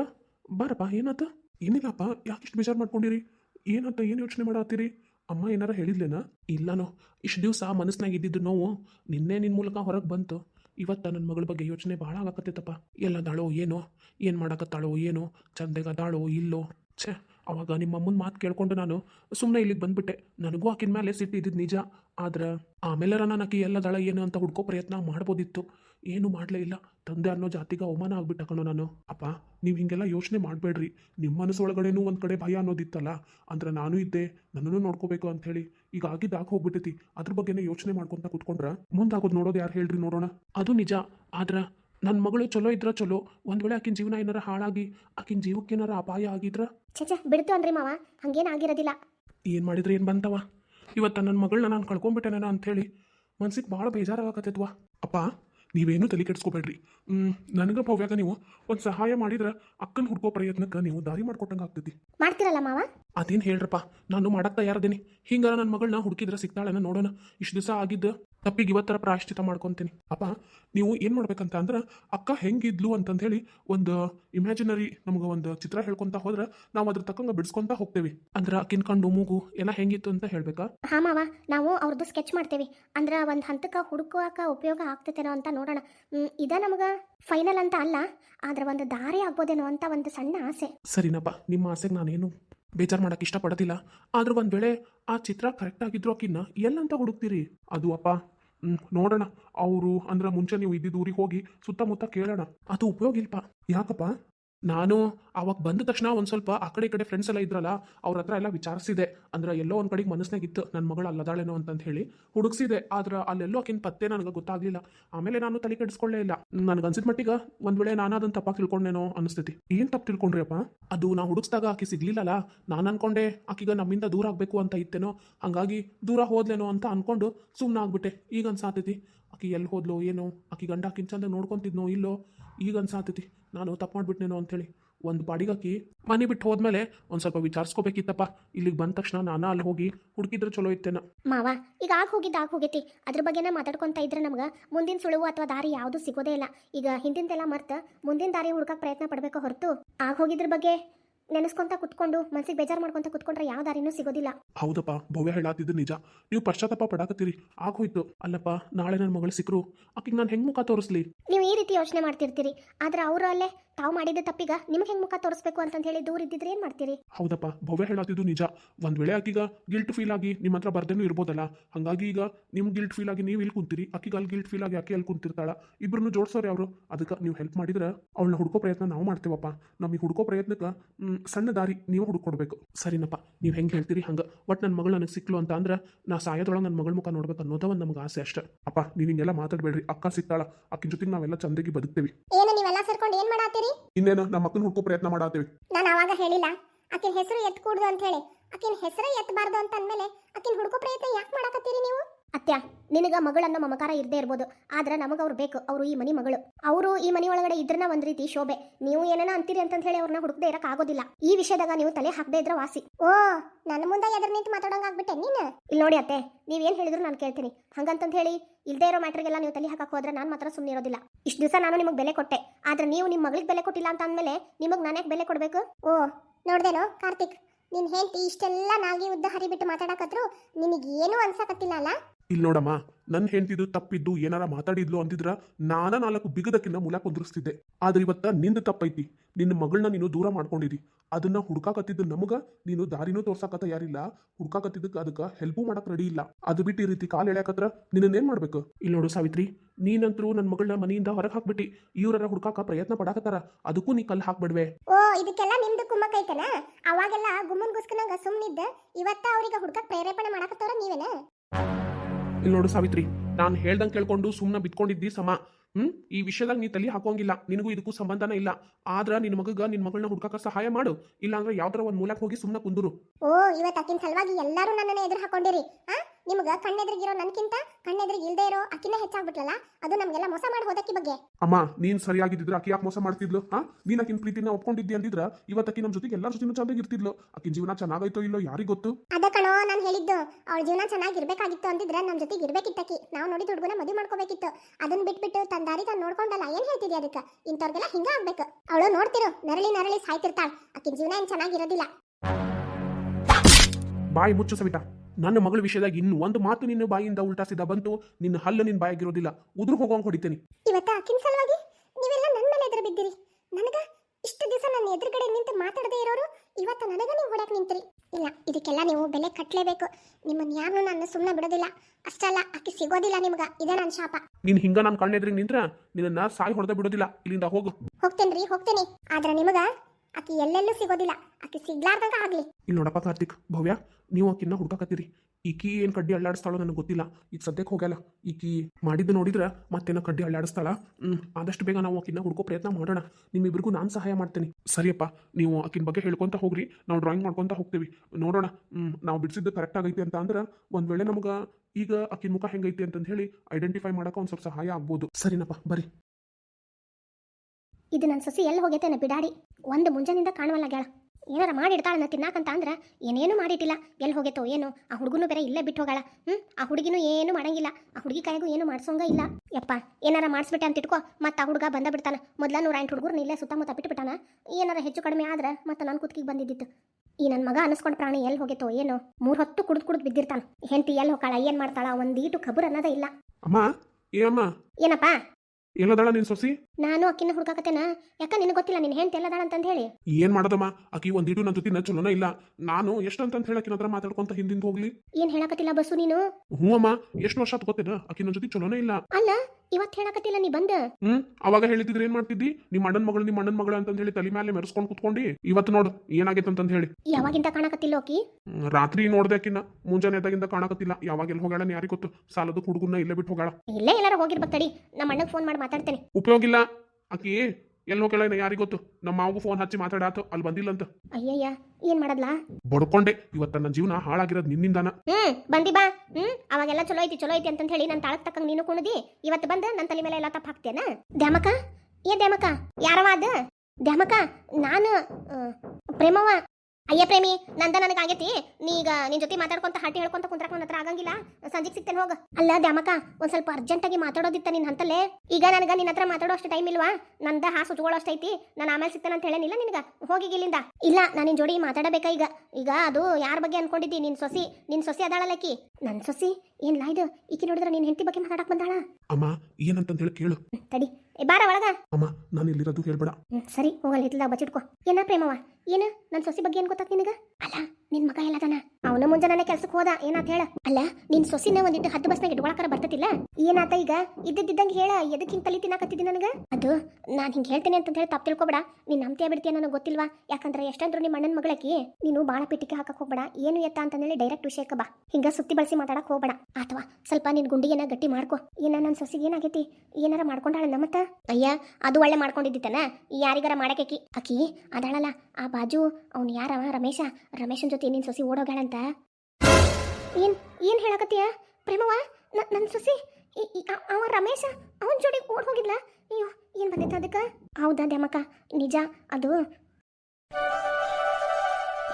ಬಾರಪ್ಪ, ಏನಾತ? ಏನಿಲ್ಲಪ್ಪ, ಯಾಕೆ ಇಷ್ಟು ಬೇಜಾರು ಮಾಡ್ಕೊಂಡಿರಿ? ಏನಂತ ಏನು ಯೋಚನೆ ಮಾಡತ್ತೀರಿ? ಅಮ್ಮ ಏನಾರ ಹೇಳಿದ್ಲೇನಾ? ಇಲ್ಲನೋ, ಇಷ್ಟು ದಿವಸ ಮನಸ್ಸಿನಾಗ ಇದ್ದಿದ್ದು ನೋವು ನಿನ್ನೆ ನಿನ್ನ ಮೂಲಕ ಹೊರಗೆ ಬಂತು. ಇವತ್ತು ನನ್ನ ಮಗಳ ಬಗ್ಗೆ ಯೋಚನೆ ಭಾಳ ಆಗಕತ್ತೈತಪ್ಪ. ಎಲ್ಲ ದಾಳೋ ಏನೋ, ಏನು ಮಾಡಕತ್ತಾಳೋ ಏನೋ ಚಂದೆಗದಾಳೋ ಇಲ್ಲೋ, ಛೇ. ಅವಾಗ ನಿಮ್ಮ ಅಮ್ಮನ ಮಾತು ಕೇಳ್ಕೊಂಡು ನಾನು ಸುಮ್ಮನೆ ಇಲ್ಲಿಗೆ ಬಂದ್ಬಿಟ್ಟೆ. ನನಗೂ ಆಕಿನ ಮೇಲೆ ಸಿಟ್ಟು ಇದ್ದಿದ್ದು ನಿಜ. ಆದ್ರೆ ಆಮೇಲೆ ನಾನು ಆಕಿ ಎಲ್ಲ ದಳ ಏನು ಅಂತ ಹುಡ್ಕೋ ಪ್ರಯತ್ನ ಮಾಡ್ಬೋದಿತ್ತು. ಏನು ಮಾಡಲೇ ಇಲ್ಲ. ತಂದೆ ಅನ್ನೋ ಜಾತಿಗೆ ಅವಮಾನ ಆಗ್ಬಿಟ್ಟ ಕಣೋ ನಾನು. ಅಪ್ಪ, ನೀವು ಹಿಂಗೆಲ್ಲ ಯೋಚನೆ ಮಾಡಬೇಡ್ರಿ. ನಿಮ್ಮ ಮನಸ್ಸೊಳಗಡೆನೂ ಒಂದು ಕಡೆ ಭಯ ಅನ್ನೋದಿತ್ತಲ್ಲ. ಅಂದ್ರೆ ನಾನು ಇದ್ದೆ. ನನ್ನನ್ನು ನೋಡ್ಕೋಬೇಕು ಹೇಳಿ ಈಗ ಆಗಿದ್ದಾಗ ಹೋಗ್ಬಿಟ್ಟೈತಿ. ಅದ್ರ ಬಗ್ಗೆನೇ ಯೋಚನೆ ಮಾಡ್ಕೊತ ಕುತ್ಕೊಂಡ್ರ ಮುಂದಾಗೋದು ನೋಡೋದು ಯಾರು ಹೇಳ್ರಿ ನೋಡೋಣ. ಅದು ನಿಜ. ಆದ್ರೆ ನನ್ನ ಮಗಳು ಚಲೋ ಇದ್ರ ಚಲೋ. ಒಂದ್ ವೇಳೆ ಆಕಿನ ಜೀವನ ಏನಾರ ಹಾಳಾಗಿ ಆಕಿನ ಜೀವಕ್ಕೆ ಏನಾರ ಅಪಾಯ ಆಗಿದ್ರ? ಚಚ ಬಿಡ್ತು ಅನ್ರಿ ಮಾವ. ಹಂಗೇನು ಆಗಿರೋದಿಲ್ಲ. ಏನು ಮಾಡಿದ್ರೆ ಏನು ಬಂತವ ಇವತ್ತು ನನ್ನ ಮಗಳನ್ನ ನಾನು ಕಳ್ಕೊಂಡ್ಬಿಟ್ಟೆನ ಹೇಳಿ ಮನ್ಸಿಗೆ ಭಾಳ ಬೇಜಾರಾಗತ್ತೈತ್ವ ಅಪ್ಪ ನೀವೇನು ತಲೆ ಕೆಡಿಸ್ಕೋಬೇಡ್ರಿ. ನನಗೆ ಭವ್ಯಾಗ ನೀವು ಒಂದು ಸಹಾಯ ಮಾಡಿದ್ರೆ ಅಕ್ಕನ ಹುಡ್ಕೋ ಪ್ರಯತ್ನಕ್ಕೆ ನೀವು ದಾರಿ ಮಾಡ್ಕೊಟ್ಟಂಗೆ ಆಗ್ತೈತಿ ಮಾಡ್ತಿರಲ್ಲ ಮಾವ? ಅದೇನು ಹೇಳ್ರಪ್ಪ ನಾನು ಮಾಡಕ್ಕೆ ತಯಾರದೇನಿ. ಹಿಂಗಾರ ನನ್ನ ಮಗಳನ್ನ ಹುಡುಕಿದ್ರೆ ಸಿಗ್ತಾಳೇನ ನೋಡೋಣ. ಇಷ್ಟು ದಿವಸ ಆಗಿದ್ದು ತಪ್ಪಿಗೆ ಇವತ್ತರ ಪ್ರಾಯಶ್ಚಿತ ಮಾಡ್ಕೊತೀನಿ. ಅಪ್ಪ ನೀವು ಏನು ಮಾಡ್ಬೇಕಂತ ಅಂದ್ರೆ ಅಕ್ಕ ಹೆಂಗಿದ್ಲು ಅಂತಂದು ಹೇಳಿ ಒಂದು ಇಮ್ಯಾಜಿನರಿ ನಮ್ಗೆ ಒಂದು ಚಿತ್ರ ಹೇಳ್ಕೊಂತ ಹೋದ್ರೆ ನಾವು ಅದ್ರ ತಕ್ಕಂಗೆ ಬಿಡಿಸ್ಕೊಂತ ಹೋಗ್ತೇವೆ. ಅಂದ್ರೆ ಅಕ್ಕಿನ ಕಣ್ಣು ಮೂಗು ಎಲ್ಲ ಹೆಂಗಿತ್ತು ಅಂತ ಹೇಳ್ಬೇಕಾ? ಹಾ ಮಾವ ನಾವು ಅವ್ರದ್ದು ಸ್ಕೆಚ್ ಮಾಡ್ತೇವೆ. ಅಂದ್ರೆ ಒಂದು ಹಂತಕ್ಕೆ ಹುಡುಕುವಾಕ ಉಪಯೋಗ ಆಗ್ತೈತೇನೋ ಅಂತ ನೋಡೋಣ. ಇದ ನಮಗೆ ಫೈನಲ್ ಅಂತ ಅಲ್ಲ ಆದ್ರೆ ಒಂದು ದಾರಿ ಆಗ್ಬೋದೇನೋ ಅಂತ ಒಂದು ಸಣ್ಣ ಆಸೆ. ಸರಿನಪ್ಪ ನಿಮ್ಮ ಆಸೆಗೆ ನಾನೇನು ಬೇಜಾರು ಮಾಡಕ್ಕೆ ಇಷ್ಟಪಡೋದಿಲ್ಲ. ಆದರೂ ಒಂದು ವೇಳೆ ಆ ಚಿತ್ರ ಕರೆಕ್ಟ್ ಆಗಿದ್ರು ಆಕಿನ್ನ ಎಲ್ಲಂತ ಹುಡುಕ್ತೀರಿ? ಅದು ಅಪ್ಪ ನೋಡೋಣ. ಅವರು ಅಂದ್ರೆ ಮುಂಚೆ ನೀವು ಇದ್ದಿದ್ದು ಊರಿಗೆ ಹೋಗಿ ಸುತ್ತಮುತ್ತ ಕೇಳೋಣ. ಅದು ಉಪಯೋಗ ಇಲ್ಪ. ಯಾಕಪ್ಪ? ನಾನು ಅವಾಗ ಬಂದ ತಕ್ಷಣ ಒಂದು ಸ್ವಲ್ಪ ಆ ಕಡೆ ಈ ಕಡೆ ಫ್ರೆಂಡ್ಸ್ ಎಲ್ಲ ಇದ್ರಲ್ಲ, ಅವ್ರ ಹತ್ರ ಎಲ್ಲ ವಿಚಾರಿಸಿದೆ. ಅಂದ್ರೆ ಎಲ್ಲೋ ಒಂದು ಕಡೆಗೆ ಮನಸ್ನಾಗ ಇತ್ತು ನನ್ನ ಮಗಳು ಅಲ್ಲದಾಳೇನೋ ಅಂತ ಹೇಳಿ ಹುಡುಕ್ಸಿದೆ ಆದ್ರೆ ಅಲ್ಲೆಲ್ಲೋ ಆಕಿನ ಪತ್ತೆ ನನಗೆ ಗೊತ್ತಾಗ್ಲಿಲ್ಲ. ಆಮೇಲೆ ನಾನು ತಲೆ ಕೆಡಿಸ್ಕೊಳ್ಳೇ ಇಲ್ಲ. ನನಗೆ ಅನ್ಸಿದ ಮಟ್ಟಿಗೆ ಒಂದ್ ವೇಳೆ ನಾನು ಅದನ್ನ ತಪ್ಪಾಗಿ ತಿಳ್ಕೊಂಡೇನೋ ಅನಿಸ್ತೈತಿ. ಏನ್ ತಪ್ಪು ತಿಳ್ಕೊಂಡ್ರಿಯಪ್ಪ? ಅದು ನಾ ಹುಡುಕ್ಸ್ದಾಗ ಆಕಿ ಸಿಗ್ಲಿಲ್ಲಲ್ಲ, ನಾನು ಅನ್ಕೊಂಡೆ ಆಕಿಗ ನಮ್ಮಿಂದ ದೂರ ಆಗಬೇಕು ಅಂತ ಇತ್ತೇನೋ, ಹಂಗಾಗಿ ದೂರ ಹೋದ್ಲೇನೋ ಅಂತ ಅನ್ಕೊಂಡು ಸುಮ್ಮನೆ ಆಗ್ಬಿಟ್ಟೆ. ಈಗ ಅನ್ಸಾತೈತಿ, ಆಕಿ ಎಲ್ಲಿ ಹೋದ್ಲೋ, ಏನೋ? ಆಕಿ ಗಂಡ ಆಕಿನ ಚಂದ ನೋಡ್ಕೊಂತಿದ್ನೋ, ಇಲ್ಲೋ? ಈಗ ಅನ್ಸಾತೈತಿ. ನಾನು ತಪ್ಪು ಮಾಡ್ಬಿಟ್ನೇನೋ ಅಂತೇಳಿ ಒಂದು ಪಾಡಿಗಾಕಿ ಮನೆ ಬಿಟ್ಟು ಹೋದ್ಮೇಲೆ ಒಂದು ಸ್ವಲ್ಪ ವಿಚಾರಿಸ್ಕೋಬೇಕಿತ್ತಪ್ಪ. ಇಲ್ಲಿಗೆ ಬಂದ ತಕ್ಷಣ ನಾನು ಅಲ್ಲಿ ಹೋಗಿ ಹುಡುಕಿದ್ರೆ ಚಲೋ ಇತ್ತೇನ. ಮಾವ, ಈಗ ಆಗ ಹೋಗಿದ್ದು ಆಗ ಹೋಗೈತಿ. ಅದ್ರ ಬಗ್ಗೆನೇ ಮಾತಾಡ್ಕೊಂತ ಇದ್ರೆ ನಮ್ಗೆ ಮುಂದಿನ ಸುಳುವು ಅಥವಾ ದಾರಿ ಯಾವುದು ಸಿಗೋದೇ ಇಲ್ಲ. ಈಗ ಹಿಂದಿಂದೆಲ್ಲ ಮರ್ತ ಮುಂದಿನ ದಾರಿ ಹುಡುಕಕ್ಕೆ ಪ್ರಯತ್ನ ಪಡಬೇಕು ಹೊರತು. ಆಗ ಹೋಗಿದ್ರ ಬಗ್ಗೆ ನೆನೆಸ್ಕೊಂತ ಕುತ್ಕೊಂಡು ಮನ್ಸಿಗೆ ಬೇಜಾರು ಮಾಡ್ಕೊಂತ ಕುತ್ಕೊಂಡ್ರೆ ಯಾವ ದಾರಿನೂ ಸಿಗೋದಿಲ್ಲ. ಹೌದಪ್ಪ ಭವ್ಯ ಹೇಳಾತಿದ್ದು ನಿಜ. ನೀವು ಪಶ್ಚಾತ್ತಾಪ ಪಡಾಕತ್ತೀರಿ. ಆಗೋಯ್ತು. ಅಲ್ಲಪ್ಪ ನಾಳೆ ನನ್ನ ಮಗಳು ಸಿಕ್ಕರು ಆಕಿಗೆ ನಾನು ಹೆಂಗೆ ಮುಖ ತೋರಿಸ್ಲಿ? ನೀವು ಈ ರೀತಿ ಯೋಚನೆ ಮಾಡ್ತಿರ್ತೀರಿ. ಆದ್ರೆ ಅವರು ಅಲ್ಲೇ ತಾವು ಮಾಡಿದ ತಪ್ಪಿಗ ನಿಮ್ಗೆ ಹೆಂಗೆ ಮುಖ ತೋರಿಸ್ಬೇಕು ಅಂತ ಹೇಳಿ ದೂರ ಇದ್ದಿದ್ರೆ ಏನು ಮಾಡ್ತೀರಿ? ಹೌದಪ್ಪ ಭವ್ಯ ಹೇಳಾತಿದ್ದು ನಿಜ. ಒಂದ್ ವೇಳೆ ಆಕೀಗ ಗಿಲ್ಟ್ ಫೀಲ್ ಆಗಿ ನಿಮ್ಮ ಹತ್ರ ಬರ್ದೇನೂ ಇರ್ಬೋದಲ್ಲ. ಹಾಗಾಗಿ ಈಗ ನಿಮ್ಗೆ ಗಿಲ್ಟ್ ಫೀಲ್ ಆಗಿ ನೀವು ಇಲ್ಲಿ ಕುಂತೀರಿ. ಆಕಿಗೆ ಅಲ್ಲಿ ಗಿಲ್ಟ್ ಫೀಲ್ ಆಗಿ ಆಕೆ ಅಲ್ಲಿ ಕುಂತಿರ್ತಾಳ. ಇಬ್ಬರನ್ನು ಜೋಡಿಸೋರಿ ಅವರು. ಅದಕ್ಕೆ ನೀವು ಹೆಲ್ಪ್ ಮಾಡಿದ್ರೆ ಅವಳನ್ನ ಹುಡ್ಕೋ ಪ್ರಯತ್ನ ನಾವು ಮಾಡ್ತೇವಪ್ಪ. ನಮಗೆ ಹುಡ್ಕೋ ಪ್ರಯತ್ನಕ್ಕೆ ಸಣ್ಣ ದಾರಿ ನೀವು ಹುಡುಕೊಡ್ಬೇಕು ಸರಿನಪ್ಪ ನೀವು ಹೆಂಗೆ ಹೇಳ್ತೀರಿ ಹಂಗೆ. ಒಟ್ಟು ನನ್ನ ಮಗಳು ನನಗೆ ಸಿಕ್ಲು ಅಂತ ಅಂದ್ರೆ ನಾ ಸಾಯದೊಳಗೆ ನನ್ನ ಮಗಳ ಮುಖ ನೋಡ್ಬೇಕು ಅನ್ನೋದ ಒಂದು ನಮ್ಗೆ ಆಸೆ ಅಷ್ಟೇ. ಅಪ್ಪ ನೀವು ಹಿಂಗೆಲ್ಲ ಮಾತಾಡಬೇಡ್ರಿ. ಅಕ್ಕ ಸಿಕ್ತಾಳ ಅಕ್ಕಿನ ಜೊತೆಗೆ ನಾವೆಲ್ಲ ಚಂದಾಗಿ ಬದುಕ್ತೀವಿ. ಏನು ನೀವೆಲ್ಲ ಸೇರ್ಕೊಂಡು ಏನು ಮಾಡಾತೀರಿ ಇನ್ನೇನು ನಮ್ಮ ಅಕ್ಕನ ಹುಡುಕೋ ಪ್ರಯತ್ನ ಮಾಡಾತೀವಿ ನಾನು ಆವಾಗ ಹೇಳಿಲ್ಲ. ಅಕ್ಕಿನ ಹೆಸರು ಎತ್ ಕೂಡ್ದು ಅಂತ ಹೇಳಿ. ಅಕ್ಕಿನ ಹೆಸರೇ ಎತ್ತಬಾರ್ದು ಅಂತ ಅಂದಮೇಲೆ ಅಕ್ಕಿನ ಹುಡುಕೋ ಪ್ರಯತ್ನ ಯಾಕೆ ಮಾಡಾಕತ್ತೀರಿ ನೀವು? ಅತ್ಯ ನಿನಗ ಮಗಳನ್ನ ಮಮಕಾರ ಇರದೇ ಇರ್ಬೋದು. ಆದ್ರೆ ನಮಗ ಅವ್ರು ಬೇಕು ಅವರು ಈ ಮನಿ ಮಗಳು. ಅವರು ಈ ಮನಿ ಒಳಗಡೆ ಇದ್ರನ ಒಂದ್ ರೀತಿ ಶೋಭೆ. ನೀವು ಏನೇನ ಅಂತೀರಿ ಅಂತ ಹೇಳಿ ಅವ್ರನ್ನ ಹುಡುಕದೆ ಇರಕ್ ಆಗೋದಿಲ್ಲ. ಈ ವಿಷಯದಾಗ ನೀವು ತಲೆ ಹಾಕದೇ ಇದ್ರ ವಾಸಿ. ಓ ನನ್ನ ಮುಂದೆ ಎದ್ರ ನಿಂತು ಮಾತಾಡೋಂಗಾಗ್ಬಿಟ್ಟೆ ನೀನು? ಇಲ್ಲಿ ನೋಡಿ ಅತ್ತೆ ನೀವೇನ್ ಹೇಳಿದ್ರು ನಾನು ಕೇಳ್ತೀನಿ. ಹಂಗಂತ ಹೇಳಿ ಇಲ್ದೇ ಇರೋ ಮ್ಯಾಟ್ರಿಗೆಲ್ಲ ನೀವು ತಲೆ ಹಾಕಕ್ ಹೋದ್ರೆ ನಾನು ಮಾತ್ರ ಸುಮ್ಮನೆ ಇರೋದಿಲ್ಲ. ಇಷ್ಟು ದಿವಸ ನಾನು ನಿಮಗೆ ಬೆಲೆ ಕೊಟ್ಟೆ. ಆದ್ರೆ ನೀವು ನಿಮ್ಮ ಮಗಳಿಗೆ ಬೆಲೆ ಕೊಟ್ಟಿಲ್ಲ ಅಂತ ಅಂದಮೇಲೆ ನಿಮಗೆ ನಾನು ಯಾಕೆ ಬೆಲೆ ಕೊಡಬೇಕು? ಓ ನೋಡ್ದೇನೋ ಕಾರ್ತಿಕ್ ನಿನ್ ಹೆಂಡತಿ ಇಷ್ಟೆಲ್ಲ ನಾಗಿ ಉದ್ದ ಹರಿಬಿಟ್ಟು ಮಾತಾಡಕತ್ರು ನಿನಗೇನು ಅನ್ಸಕತ್ತಿಲ್ಲ ಅಲ್ಲ? ಇಲ್ಲಿ ನೋಡಮ್ಮ ನನ್ನ ಹೆಂಡತಿದು ತಪ್ಪಿದ್ದು ಏನಾರ ಮಾತಾಡಿದ್ಲು ಅಂದಿದ್ರ ನಾನ ನಾಲ್ಕು ಬಿಗದಕ್ಕಿಂತ ಮುಲ ಕುಂದ್ರಿಸ್ತಿದ್ದೆ. ಆದ್ರೆ ಇವತ್ತ ನಿಂದ ತಪ್ಪೈತಿ. ನಿನ್ನ ಮಗಳನ್ನ ನೀನು ದೂರ ಮಾಡ್ಕೊಂಡಿರಿ ಅದನ್ನ ಹುಡ್ಕಾಕತ್ತಿದ್ದು ನಮಗ ನೀನು ದಾರಿನೂ ತೋರ್ಸಾಕತ್ತ ಯಾರಿಲ್ಲ. ಹುಡ್ಕಾಕತ್ತಿದ್ದಕ್ಕೆ ಅದಕ್ಕೆ ಹೆಲ್ಪು ಮಾಡಕ್ ರೆಡಿ ಇಲ್ಲ. ಅದು ಬಿಟ್ಟು ಈ ರೀತಿ ಕಾಲ್ ಎಳ್ಯಾಕತ್ರ ನಿನ್ನೇನ್ ಮಾಡ್ಬೇಕು? ಇಲ್ಲಿ ನೋಡು ಸಾವಿತ್ರಿ, ನೀನಂತರೂ ನನ್ನ ಮಗಳನ್ನ ಮನೆಯಿಂದ ಹೊರಗೆ ಹಾಕ್ಬಿಟ್ಟಿ. ಇವ್ರರ ಹುಡ್ಕಾಕ ಪ್ರಯತ್ನ ಪಡಾಕತ್ತಾರ. ಅದಕ್ಕೂ ನೀ ಕಲ್ಲು ಹಾಕ್ಬಿಡ್ವೆ. ಓ, ಇದಕ್ಕೆಲ್ಲ ನಿಮ್ದು ಕುಮ್ಮಕೈತನ ಅವಾಗೆಲ್ಲ ಗುಮ್ಮನ್ ಗುಸ್ಕನಂಗ ಸುಮ್ನಿದ್ದ. ಇವತ್ತ ಅವ್ರಿಗೆ ಹುಡ್ಕಕ್ ಪ್ರೇರೇಪಣೆ ಮಾಡಕತ್ತವ್ರ ನೀವೇನ? ಇಲ್ಲಿ ನೋಡು ಸಾವಿತ್ರಿ, ನಾನು ಹೇಳ್ದಂಗೆ ಕೇಳ್ಕೊಂಡು ಸುಮ್ಮನೆ ಬಿತ್ಕೊಂಡಿದ್ದಿ ಸಮ. ಹ್ಮ್? ಈ ವಿಷಯದಾಗ ನೀ ತಲೆ ಹಾಕೋಂಗಿಲ್ಲ. ನಿನಗೂ ಇದಕ್ಕೂ ಸಂಬಂಧನ ಇಲ್ಲ. ಆದ್ರ ನಿನ್ ಮಗಗ ನಿನ್ ಮಗಳನ್ನ ಹುಡ್ಕಾಕ ಸಹಾಯ ಮಾಡು. ಇಲ್ಲಾಂದ್ರೆ ಯಾವ್ದಾರ ಒಂದ್ ಮೂಲಕ್ ಹೋಗಿ ಸುಮ್ಮನೆ ಕುಂದರು. ಓ ಇವತ್ತು ಅಕ್ಕಿನ ಸಲುವಾಗಿ ಎಲ್ಲರೂ ನನ್ನನ್ನ ಎದುರು ಹಾಕೊಂಡಿರಿ. ನಿಮ್ಗ ಕಣ್ಣೆದ್ರಿಗಿರೋ ನನ್ಕಿಂತ ಕಣ್ಣೆದ್ರಿಗೆ ಇಲ್ದೇ ಇರೋ ಅಕ್ಕಿನ ಹೆಚ್ಚಾಗ್ಬಿಟ್ಲಲ್ಲ ಅದು ನಮ್ಗೆಲ್ಲ ಮೋಸ ಮಾಡಿ ಹೋದಕ್ಕಿ ಬಗ್ಗೆ. ಅಮ್ಮ ನೀನ್ ಸರಿಯಾಗಿದ್ರೆ ಅಕ್ಕಿ ಯಾಕೆ ಮೋಸ ಮಾಡ್ತಿದ್ಲು ಹಾ? ನೀನ್ ಅಕ್ಕಿನ ಪ್ರೀತಿನ ಒಪ್ಕೊಂಡಿದ್ದಿ ಅಂದಿದ್ರ ಇವತ್ತಕ್ಕಿ ನಮ್ಮ ಜೊತೆಗೆ ಎಲ್ಲರ ಜೊತೆನೂ ಚೆನ್ನಾಗಿ ಇರ್ತಿದ್ಲು. ಜೀವನ ಜೀವನ ಚೆನ್ನಾಗೈತೋ ಇಲ್ಲೋ ಯಾರಿಗ್ ಗೊತ್ತು? ಅದ ಕಣೋ ನಾನು ಹೇಳಿದ್ದು ಅವಳ ಜೀವನ ಚೆನ್ನಾಗಿರ್ಬೇಕಾಗಿತ್ತು ಅಂದಿದ್ರೆ ನಮ್ಮ ಜೊತೆಗೆ ಇರ್ಬೇಕಿತ್ತಕ್ಕಿ. ನಾವು ನೋಡಿದ ಹುಡುಗನ ಮದುವೆ ಮಾಡ್ಕೋಬೇಕಿತ್ತು. ಅದನ್ನ ಬಿಟ್ಬಿಟ್ಟು ತನ್ನ ದಾರಿ ತಾನು ನೋಡ್ಕೊಂಡಲ್ಲ ಏನ್ ಹೇಳ್ತಿದ್ಯ ಅದಕ್ಕೆ? ಇಂಥವ್ರಿಗೆಲ್ಲ ಹಿಂಗ ಆಗ್ಬೇಕು. ಅವಳು ನೋಡ್ತಿರೋ ನರಳಿ ನರಳಿ ಸಾಯ್ತಿರ್ತಾಳ. ಅಕ್ಕಿನ ಜೀವನ ಏನ್ ಚೆನ್ನಾಗಿರೋದಿಲ್ಲ ಬಾಯಿ ಮುಚ್ಚು ಸವಿತಾ. ನನ್ನ ಮಗಳ ವಿಷಯದಾಗ ಇನ್ನು ಒಂದು ಮಾತು ನಿನ್ನ ಬಾಯಿಯಿಂದ ಉಲ್ಟಾಸಿದ ಸೀದಾ ಬಂತು ನಿನ್ನ ಹಲ್ಲು ನಿನ್ನ ಬಾಯಾಗಿರೋದಿಲ್ಲ ಉದುರು ಹೋಗೋಂಗ್ ಹೊಡಿತೇನೆ. ಇವತ್ತ ಆಕಿನ ಸಲುವಾಗಿ ನೀವೆಲ್ಲ ನನ್ನ ಮೇಲೆ ಎದುರು ಬಿದ್ದಿರಿ. ನನಗ ಇಷ್ಟು ದಿವಸ ನನ್ನ ಎದುರುಗಡೆ ನಿಂತು ಮಾತಾಡದೇ ಇರೋರು ಇವತ್ತು ನನಗ ನೀವು ಹೊಡಕ್ ನಿಂತಿರಿ. ಇಲ್ಲ ಇದಕ್ಕೆಲ್ಲ ನೀವು ಬೆಲೆ ಕಟ್ಟಲೇಬೇಕು ನಿಮ್ಮನ್ನ ಯಾರನ್ನೂ ನಾನು ಸುಮ್ಮನೆ ಬಿಡೋದಿಲ್ಲ. ಅಷ್ಟಲ್ಲ ಆಕೆ ಸಿಗೋದಿಲ್ಲ ನಿಮ್ಗ. ಇದೇ ನನ್ನ ಶಾಪ. ನೀನ್ ಹಿಂಗ ನನ್ನ ಕಣ್ಣೆದ್ರಿಗೆ ನಿಂತ್ರ ನಿನ್ನ ಸಾಯಿ ಹೊಡೆದ ಬಿಡೋದಿಲ್ಲ. ಇಲ್ಲಿಂದ ಹೋಗು. ಹೋಗ್ತೇನ್ರಿ ಹೋಗ್ತೇನೆ. ಆದ್ರೆ ನಿಮಗ ಆಕಿ ಎಲ್ಲೆಲ್ಲೂ ಸಿಗೋದಿಲ್ಲ. ಆಕಿ ಸಿಗ್ಲಾರ್ದಂಗ ಆಗ್ಲಿ. ಇಲ್ಲಿ ನೋಡಪ್ಪ ಕಾರ್ತಿಕ್ ಭವ್ಯ ನೀವು ಆಕಿನ್ನ ಹುಡ್ಕಾಕತ್ತೀರಿ. ಈಕಿ ಏನು ಕಡ್ಡಿ ಅಳ್ಳಾಡಿಸ್ತಾಳೋ ನನಗೆ ಗೊತ್ತಿಲ್ಲ. ಈಗ ಸದ್ಯಕ್ಕೆ ಹೋಗಲ್ಲ ಈಕಿ ಮಾಡಿದ್ದು ನೋಡಿದ್ರೆ ಮತ್ತೇನೋ ಕಡ್ಡಿ ಅಳ್ಳಾಡಿಸ್ತಾಳ? ಆದಷ್ಟು ಬೇಗ ನಾವು ಆಕಿನ್ನ ಹುಡ್ಕೋ ಪ್ರಯತ್ನ ಮಾಡೋಣ. ನಿಮ್ಮಿಬ್ಬರಿಗೂ ನಾನು ಸಹಾಯ ಮಾಡ್ತೀನಿ. ಸರಿಯಪ್ಪ, ನೀವು ಆಕಿನ ಬಗ್ಗೆ ಹೇಳ್ಕೊತ ಹೋಗ್ರಿ. ನಾವು ಡ್ರಾಯಿಂಗ್ ಮಾಡ್ಕೊಂತ ಹೋಗ್ತೀವಿ. ನೋಡೋಣ. ನಾವು ಬಿಡಿಸಿದ್ದು ಕರೆಕ್ಟ್ ಆಗೈತಿ ಅಂತ ಅಂದ್ರೆ ಒಂದು ವೇಳೆ ನಮ್ಗೆ ಈಗ ಆಕಿನ ಮುಖ ಹೆಂಗೈತಿ ಅಂತಂದು ಹೇಳಿ ಐಡೆಂಟಿಫೈ ಮಾಡೋಕೆ ಒಂದು ಸ್ವಲ್ಪ ಸಹಾಯ ಆಗ್ಬೋದು. ಸರಿನಪ್ಪ, ಬರ್ರಿ. ಇದು ನನ್ನ ಸಸಿ ಎಲ್ಲಿ ಹೋಗೈತೆ ಬಿಡಾಡಿ. ಒಂದು ಮುಂಜಾನಿಂದ ಕಾಣುವಲ್ಲ ಗೆಳ ಏನಾರ ಮಾಡಿಡ್ತಾಳ ತಿನ್ನಾಕಂತ ಅಂದ್ರೆ ಏನೇನು ಮಾಡಿಟ್ಟಿಲ್ಲ. ಎಲ್ಲಿ ಹೋಗೈತೋ ಏನು ಆ ಹುಡುಗನು ಬೇರೆ ಇಲ್ಲೇ ಬಿಟ್ಟು ಹೋಗಾಳ. ಹ್ಮ್ ಆ ಹುಡುಗಿನೂ ಏನು ಮಾಡಂಗಿಲ್ಲ. ಆ ಹುಡುಗಿ ಕೈಗೂ ಏನು ಮಾಡ್ಸೋಂಗ ಇಲ್ಲ. ಯಪ್ಪ ಏನಾರ ಮಾಡಿಸ್ಬಿಟ್ಟೆ ಅಂತ ಇಟ್ಕೋ ಮತ್ತೆ ಆ ಹುಡುಗ ಬಂದ ಬಿಡ್ತಾನ. ಮೊದ್ಲ ನೂರ ಎಂಟು ಹುಡುಗರು ಇಲ್ಲೇ ಸುತ್ತಮುತ್ತ ಬಿಟ್ಬಿಟ್ಟಾನ. ಏನಾರ ಹೆಚ್ಚು ಕಡಿಮೆ ಆದ್ರೆ ಮತ್ತೆ ನನ್ನ ಕುತ್ತಿಗೆ ಬಂದಿದ್ದಿತ್ತು. ಈ ನನ್ನ ಮಗ ಅನಿಸ್ಕೊಂಡ್ ಪ್ರಾಣಿ ಎಲ್ಲಿ ಹೋಗೈತೋ ಏನು ಮೂರ್ ಹೊತ್ತು ಕುಡ್ದು ಕುಡ್ದು ಬಿದ್ದಿರ್ತಾನ. ಹೆಂಡತಿ ಎಲ್ಲಿ ಹೋಗಾಳ ಏನ್ ಮಾಡ್ತಾಳ ಒಂದೀಟು ಖಬರ್ ಅನ್ನೋದೇ ಇಲ್ಲ. ಅಮ್ಮ? ಏನಪ್ಪ? ಎಲ್ಲದಾಳ ನಿನ್ ಸೊಸಿ? ನಾನು ಅಕ್ಕಿನ ಹುಡುಕಾಕತೇನ ಯಾಕ ನಿನಗೆ ಗೊತ್ತಿಲ್ಲ? ನಿನ್ ಹೆಂಡತಿ ಎಲ್ಲದಾಳ ಅಂತ ಹೇಳಿ. ಏನ್ ಮಾಡೋದಮ್ಮ? ಆಕಿ ಒಂದಿಟ್ಟು ನನ್ನ ಜೊತೆ ಚಲೋನ ಇಲ್ಲ. ನಾನು ಎಷ್ಟಂತ ಹೇಳಕಿನ ಹತ್ರ ಮಾತಾಡ್ಕೊಂತ ಹಿಂದಿಂದ ಹೋಗ್ಲಿ? ಏನ್ ಹೇಳಕತ್ತಿಲ್ಲ ಬಸ್ಸು ನೀನು? ಹ್ಞೂ ಅಮ್ಮ ಎಷ್ಟು ವರ್ಷ ಗೊತ್ತೇನ? ಆಕಿ ನನ್ ಜೊತೆ ಚಲೋನ ಇಲ್ಲ? ಅಲ್ಲ ಇವತ್ ಹೇಳಕತ್ತಿಲ್ಲ ನೀ ಬಂದ? ಹ್ಮ್ ಅವಾಗ ಹೇಳಿದ್ರೆ ಏನ್ ಮಾಡ್ತಿದ್ದಿ? ನಿಮ್ಮ ಅಣ್ಣನ ಮಗಳು ನಿಮ್ಮ ಅಣ್ಣನ ಮಗಳು ಅಂತ ಹೇಳಿ ತಲೆ ಮೇಲೆ ಮೆರೆಸ್ಕೊಂಡು ಕುತ್ಕೊಂಡಿ ಇವತ್ತು ನೋಡು ಏನಾಗೈತೆ ಅಂತ ಹೇಳಿ. ಯಾವಾಗಿಂದ ಕಾಣಕತ್ತಿಲ್ಲ ಹ್ಮ್, ರಾತ್ರಿ ನೋಡ್ದೆ ಆಕಿನ ಮುಂಜಾನೆ ಎದ್ದಾಗಿಂದ ಕಾಣಕತ್ತಿಲ್ಲ. ಯಾವಾಗ ಎಲ್ಲಿ ಹೋಗ್ಯಾಳ ಯಾರಿಗೆ ಗೊತ್ತು? ಸಾಲದ ಹುಡುಗನ್ನ ಇಲ್ಲೇ ಬಿಟ್ಟು ಹೋಗ್ಯಾಳ. ಇಲ್ಲೇ ಎಲ್ಲಾರ ಹೋಗಿರ್ಬೇಕಡಿ ತಡಿ ನಮ್ಮ ಅಣ್ಣಗೆ ಫೋನ್ ಮಾಡಿ ಮಾತಾಡ್ತೇನೆ. ಉಪಯೋಗಿಲ್ಲ. ಆಕಿ ಎಲ್ಲಿ ಹೋಗ್ಯಾಳ ಯಾರಿಗೆ ಗೊತ್ತು? ನಮ್ಮ ಮಾವಗೂ ಫೋನ್ ಹಚ್ಚಿ ಮಾತಾಡಾತು ಅಲ್ಲಿ ಬಂದಿಲ್ಲ ಅಂತ ಅಯ್ಯಯ್ಯ ಏನ್ ಮಾಡದ್ಲಾ? ಬಡ್ಕೊಂಡೆ ಇವತ್ತ ನನ್ನ ಜೀವನ ಹಾಳಾಗಿರೋದು ನಿನ್ನಿಂದಾನ. ಹ್ಮ್ ಬಂದಿ ಬಾ. ಹ್ಮ್ ಅವಾಗೆಲ್ಲ ಚಲೋ ಐತಿ ಚಲೋ ಐತಿ ಅಂತ ಹೇಳಿ ನನ್ನ ತಾಳಕ್ ತಕ್ಕಂಗ್ ನೀನು ಕುಣದಿ. ಇವತ್ತು ಬಂದ ನನ್ನ ತಲೆ ಮೇಲೆ ಎಲ್ಲ ತಪ್ಪ ಹಾಕ್ತೇನ? ದ್ಯಾಮಕ? ಏ ದ್ಯಾಮಕ ಯಾರವಾದ ಅದ? ದ್ಯಾಮಕ್ಕ ನಾನು ಆ, ಪ್ರೇಮವ್ವ. ಅಯ್ಯ ಪ್ರೇಮಿ, ನಂದ ನನಗೆ ಆಗೈತಿ. ನೀಗ ನಿನ್ ಜೊತೆ ಮಾತಾಡ್ಕೊಂತ ಹಾಟಿ ಹೇಳ್ಕೊಂತ ಕುಂದ್ರಕ್ ನನ್ನ ಹತ್ರ ಆಗಂಗಿಲ್ಲ. ಸಂಜೆಗೆ ಸಿಗ್ತೇನೆ ಹೋಗ. ಅಲ್ಲ ದ್ಯಾಮಕ ಒಂದ್ ಸ್ವಲ್ಪ ಅರ್ಜೆಂಟಾಗಿ ಮಾತಾಡೋದಿತ್ತ ನಿನ್ ಹಂತಲ್ಲೇ. ಈಗ ನನಗ ನಿನ್ನ ಹತ್ರ ಮಾತಾಡೋ ಅಷ್ಟು ಟೈಮ್ ಇಲ್ವಾ? ನಂದ ಅಷ್ಟು ಐತಿ. ನಾನು ಆಮೇಲೆ ಸಿಗ್ತೇನೆ ಅಂತ ಹೇಳೇನಿಲ್ಲ ನಿನಗ. ಹೋಗಿ ಇಲ್ಲಿಂದ. ಇಲ್ಲ, ನಾನು ನಿನ್ ಜೋಡಿ ಮಾತಾಡಬೇಕಾ ಈಗ? ಈಗ ಅದು ಯಾರ ಬಗ್ಗೆ ಅನ್ಕೊಂಡಿದ್ದಿ? ನಿನ್ ಸೊಸಿ ನಿನ್ ಸೊಸಿ ಅದಾಳಲ್ಲಕಿ ನನ್ ಸೊಸಿ? ಏನ್ ಇದು? ಈಕಿ ನೋಡಿದ್ರೆ ನಿನ್ ಹೆಂಡತಿ ಬಗ್ಗೆ ಮಾತಾಡಕ್ ಬಂದಾಳ? ಅಮ್ಮ ಏನಂತ ಹೇಳಿ ಕೇಳು ತಡಿ. ಏ ಬಾರ ಒಳಗ. ಅಮ್ಮ ನಾನು ಇಲ್ಲಿರೋದು ಹೇಳ್ಬೇಡ. ಹ್ಮ್, ಸರಿ ಹೋಗಲ್ಲ ಹಿತ್ಲಾಗ ಬಚ್ಚಿಟ್ಕೋ. ಏನ ಪ್ರೇಮವ ಏನ? ನನ್ನ ಸೊಸಿ ಬಗ್ಗೆ ಏನ್ ಗೊತ್ತಾತ್ ನಿನಗ? ಅಲ್ಲ ನಿನ್ ಮಗ ಎಲ್ಲದನ? ಅವನ ಮುಂಜಾನೆ ಕೆಲ್ಸಕ್ಕೆ ಹೋದ ಏನಾತ್ ಹೇಳ? ಅಲ್ಲ ನಿನ್ ಸೊಸಿನ ಒಂದಿಟ್ಟು ಹತ್ತು ಬಸ್ನಾಗ ಇಟ್ಕೊಳಕರ ಬರ್ತತಿಲ್ಲ? ಏನಾತ ಈಗ? ಇದ್ದಿದ್ದಂಗೆ ಹೇಳ ಎದಕ್ ಹಿಂಗ್ ತಲಿ ತಿನ್ನಾಕತ್ತಿದ್ದಿ ನನಗ? ಅದು ನಾನ್ ಹಿಂಗ್ ಹೇಳ್ತೇನೆ ಅಂತ ಹೇಳಿ ತಪ್ಪು ತಿಳ್ಕೊಬೇಡ. ನೀನ್ ನಂಬ್ತಿಯ ಬಿಡ್ತೀಯ ನನಗೆ ಗೊತ್ತಿಲ್ವಾ? ಯಾಕಂದ್ರೆ ಎಷ್ಟಂದ್ರು ನಿಮ್ಮ ಅಣ್ಣನ ಮಗಳಕಿ ನೀನು ಬಾಳ ಪಿಟಿಕೆ ಹಾಕಕ್ ಹೋಗ್ಬೇಡ. ಏನು ಎತ್ತ ಅಂತ ಹೇಳಿ ಡೈರೆಕ್ಟ್ ವಿಷಯಕ್ಕೆ ಬಾ. ಹಿಂಗ ಸುತ್ತಿ ಬಳಸಿ ಮಾತಾಡಕ್ ಹೋಗ್ಬೇಡ. ಅಥವಾ ಸ್ವಲ್ಪ ನಿನ್ ಗುಂಡಿಯನ್ನ ಗಟ್ಟಿ ಮಾಡ್ಕೋ. ಏನ ನನ್ ಸೊಸಿಗೆ ಏನಾಗೈತಿ? ಏನಾರ ಮಾಡ್ಕೊಂಡಾಳ ಮತ್ತ ಅಯ್ಯ, ಅದು ಒಳ್ಳೆ ಮಾಡ್ಕೊಂಡಿದ್ದಿತ್ತನ? ಯಾರಿಗಾರ ಮಾಡಕ್ಕೆ? ಅಕಿ ಅದಾಳಲ್ಲ, ಆ ಬಾಜು, ಅವ್ನು ಯಾರವ ರಮೇಶ? ರಮೇಶನ್ ಜೊತೆ ನಿನ್ ಸೊಸಿ ಓಡೋಗ್ಯಾಳಂತ? ಏನ್ ಏನ್ ಹೇಳಕತ್ತೀಯ? ಪ್ರೇಮವ ನನ್ನ ನನ್ ಸೊಸಿ ಅವ- ರಮೇಶ, ಅವನ ಜೋಡಿ ಓಡ್ ಹೋಗಿದ್ಲ? ಅಯ್ಯೋ, ಏನು ಬಂದಿತ್ತ ಅದಕ್ಕ? ಹೌದಾ ದ್ಯಾಮಕ್ಕ, ನಿಜ, ಅದು?